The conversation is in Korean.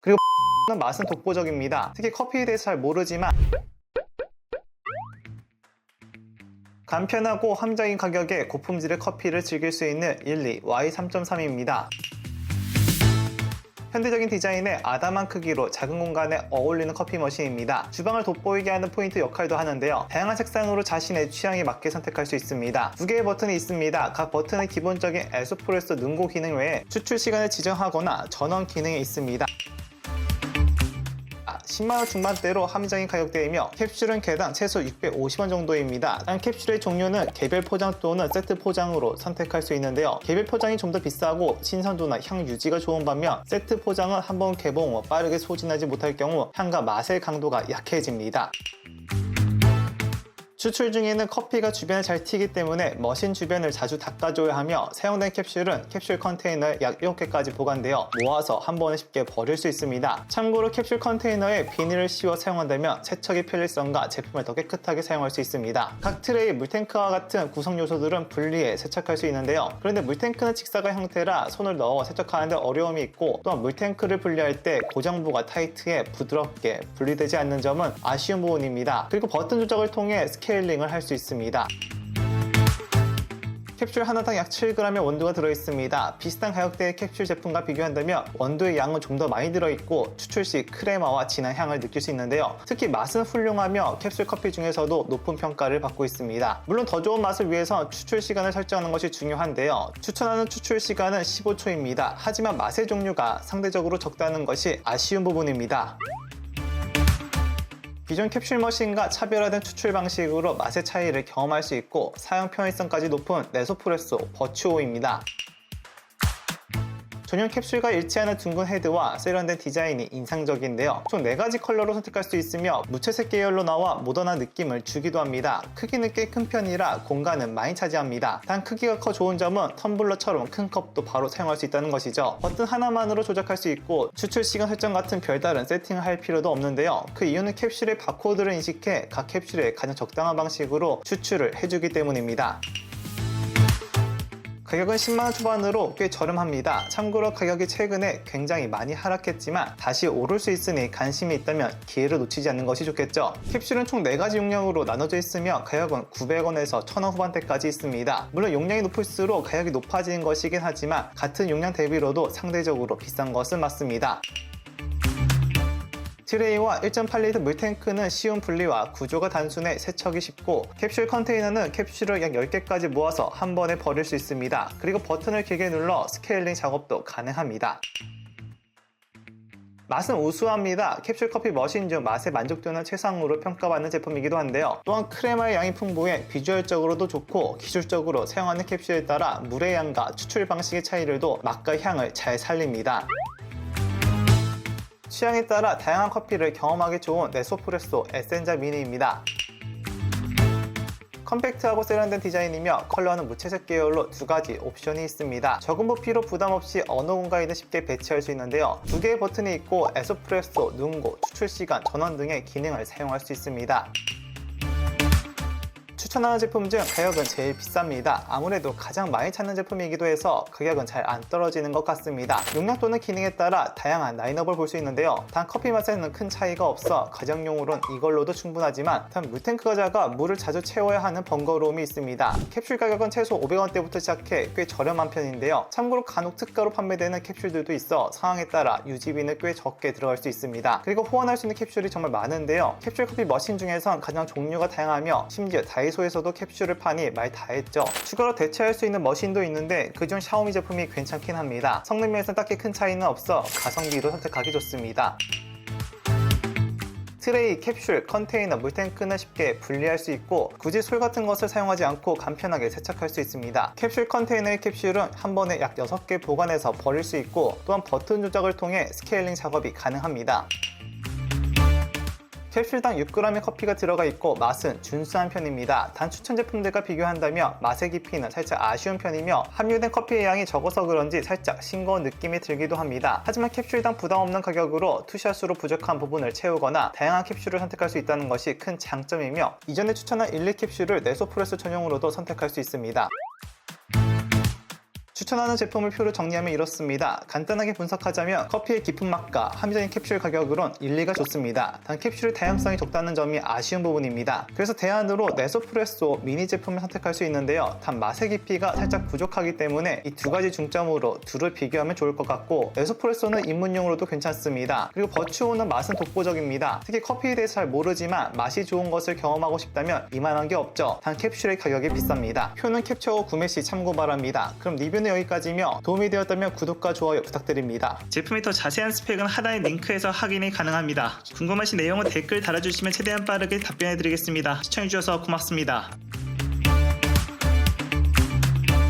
그리고 는 맛은 독보적입니다. 특히 커피에 대해서 잘 모르지만 간편하고 함정인 가격에 고품질의 커피를 즐길 수 있는 일리 Y3.3입니다. 현대적인 디자인의 아담한 크기로 작은 공간에 어울리는 커피 머신입니다. 주방을 돋보이게 하는 포인트 역할도 하는데요. 다양한 색상으로 자신의 취향에 맞게 선택할 수 있습니다. 두 개의 버튼이 있습니다. 각 버튼은 기본적인 에스프레소 능고 기능 외에 추출 시간을 지정하거나 전원 기능이 있습니다. 10만원 중반대로 함정인 가격대이며 캡슐은 개당 최소 650원 정도입니다. 단 캡슐의 종류는 개별 포장 또는 세트 포장으로 선택할 수 있는데요. 개별 포장이 좀 더 비싸고 신선도나 향 유지가 좋은 반면 세트 포장은 한 번 개봉 후 빠르게 소진하지 못할 경우 향과 맛의 강도가 약해집니다. 추출 중에는 커피가 주변에 잘 튀기 때문에 머신 주변을 자주 닦아줘야 하며 사용된 캡슐은 캡슐 컨테이너에 약 7개까지 보관되어 모아서 한 번에 쉽게 버릴 수 있습니다. 참고로 캡슐 컨테이너에 비닐을 씌워 사용한다면 세척의 편리성과 제품을 더 깨끗하게 사용할 수 있습니다. 각 트레이, 물탱크와 같은 구성 요소들은 분리해 세척할 수 있는데요. 그런데 물탱크는 직사각 형태라 손을 넣어 세척하는데 어려움이 있고 또한 물탱크를 분리할 때 고정부가 타이트해 부드럽게 분리되지 않는 점은 아쉬운 부분입니다. 그리고 버튼 조작을 통해 스케 일링을 할 수 있습니다. 캡슐 하나당 약 7g의 원두가 들어있습니다. 비슷한 가격대의 캡슐 제품과 비교한다면 원두의 양은 좀 더 많이 들어있고 추출 시 크레마와 진한 향을 느낄 수 있는데요. 특히 맛은 훌륭하며 캡슐 커피 중에서도 높은 평가를 받고 있습니다. 물론 더 좋은 맛을 위해서 추출 시간을 설정하는 것이 중요한데요. 추천하는 추출 시간은 15초입니다. 하지만 맛의 종류가 상대적으로 적다는 것이 아쉬운 부분입니다. 기존 캡슐 머신과 차별화된 추출 방식으로 맛의 차이를 경험할 수 있고 사용 편의성까지 높은 네소프레소 버추오입니다. 전용 캡슐과 일치하는 둥근 헤드와 세련된 디자인이 인상적인데요. 총 4가지 컬러로 선택할 수 있으며 무채색 계열로 나와 모던한 느낌을 주기도 합니다. 크기는 꽤 큰 편이라 공간은 많이 차지합니다. 단 크기가 커 좋은 점은 텀블러처럼 큰 컵도 바로 사용할 수 있다는 것이죠. 버튼 하나만으로 조작할 수 있고 추출 시간 설정 같은 별다른 세팅을 할 필요도 없는데요. 그 이유는 캡슐의 바코드를 인식해 각 캡슐에 가장 적당한 방식으로 추출을 해주기 때문입니다. 가격은 10만원 초반으로 꽤 저렴합니다. 참고로 가격이 최근에 굉장히 많이 하락했지만 다시 오를 수 있으니 관심이 있다면 기회를 놓치지 않는 것이 좋겠죠. 캡슐은 총 4가지 용량으로 나눠져 있으며 가격은 900원에서 1000원 후반대까지 있습니다. 물론 용량이 높을수록 가격이 높아지는 것이긴 하지만 같은 용량 대비로도 상대적으로 비싼 것은 맞습니다. 트레이와 1.8리터 물탱크는 쉬운 분리와 구조가 단순해 세척이 쉽고 캡슐 컨테이너는 캡슐을 약 10개까지 모아서 한 번에 버릴 수 있습니다. 그리고 버튼을 길게 눌러 스케일링 작업도 가능합니다. 맛은 우수합니다. 캡슐 커피 머신 중 맛의 만족도는 최상으로 평가받는 제품이기도 한데요. 또한 크레마의 양이 풍부해 비주얼적으로도 좋고 기술적으로 사용하는 캡슐에 따라 물의 양과 추출 방식의 차이를도 맛과 향을 잘 살립니다. 취향에 따라 다양한 커피를 경험하기 좋은 네소프레소 에센자 미니입니다. 컴팩트하고 세련된 디자인이며 컬러는 무채색 계열로 두 가지 옵션이 있습니다. 적은 부피로 부담 없이 어느 공간이든 쉽게 배치할 수 있는데요. 두 개의 버튼이 있고 에스프레소, 눈고, 추출 시간, 전원 등의 기능을 사용할 수 있습니다. 추천하는 제품 중 가격은 제일 비쌉니다. 아무래도 가장 많이 찾는 제품이기도 해서 가격은 잘 안 떨어지는 것 같습니다. 용량 또는 기능에 따라 다양한 라인업을 볼 수 있는데요. 단 커피 맛에는 큰 차이가 없어 가정용으로는 이걸로도 충분하지만 단 물탱크가 작아 물을 자주 채워야 하는 번거로움이 있습니다. 캡슐 가격은 최소 500원대부터 시작해 꽤 저렴한 편인데요. 참고로 간혹 특가로 판매되는 캡슐들도 있어 상황에 따라 유지비는 꽤 적게 들어갈 수 있습니다. 그리고 후원할 수 있는 캡슐이 정말 많은데요. 캡슐 커피 머신 중에선 가장 종류가 다양하며 심지어 다이소 에서도 캡슐을 파니 말 다했죠. 추가로 대체할 수 있는 머신도 있는데 그중 샤오미 제품이 괜찮긴 합니다. 성능 면에서 딱히 큰 차이는 없어 가성비로 선택하기 좋습니다. 트레이, 캡슐, 컨테이너, 물탱크는 쉽게 분리할 수 있고 굳이 솔 같은 것을 사용하지 않고 간편하게 세척할 수 있습니다. 캡슐 컨테이너의 캡슐은 한 번에 약 6개 보관해서 버릴 수 있고 또한 버튼 조작을 통해 스케일링 작업이 가능합니다. 캡슐당 6g의 커피가 들어가 있고 맛은 준수한 편입니다. 단 추천 제품들과 비교한다면 맛의 깊이는 살짝 아쉬운 편이며 함유된 커피의 양이 적어서 그런지 살짝 싱거운 느낌이 들기도 합니다. 하지만 캡슐당 부담 없는 가격으로 투샷으로 부족한 부분을 채우거나 다양한 캡슐을 선택할 수 있다는 것이 큰 장점이며 이전에 추천한 1, 2 캡슐을 네소프레소 전용으로도 선택할 수 있습니다. 추천하는 제품을 표로 정리하면 이렇습니다. 간단하게 분석하자면 커피의 깊은 맛과 합리적인 캡슐 가격으론 일리가 좋습니다. 단 캡슐의 다양성이 적다는 점이 아쉬운 부분입니다. 그래서 대안으로 네소프레소 미니 제품을 선택할 수 있는데요. 단 맛의 깊이가 살짝 부족하기 때문에 이 두 가지 중점으로 둘을 비교하면 좋을 것 같고 네소프레소는 입문용으로도 괜찮습니다. 그리고 버추오는 맛은 독보적입니다. 특히 커피에 대해서 잘 모르지만 맛이 좋은 것을 경험하고 싶다면 이만한 게 없죠. 단 캡슐의 가격이 비쌉니다. 표는 캡처 후 구매 시 참고 바랍니다. 그럼 리뷰는 여기까지며 도움이 되었다면 구독과 좋아요 부탁드립니다. 제품의 더 자세한 스펙은 하단의 링크에서 확인이 가능합니다. 궁금하신 내용은 댓글 달아주시면 최대한 빠르게 답변해드리겠습니다. 시청해주셔서 고맙습니다.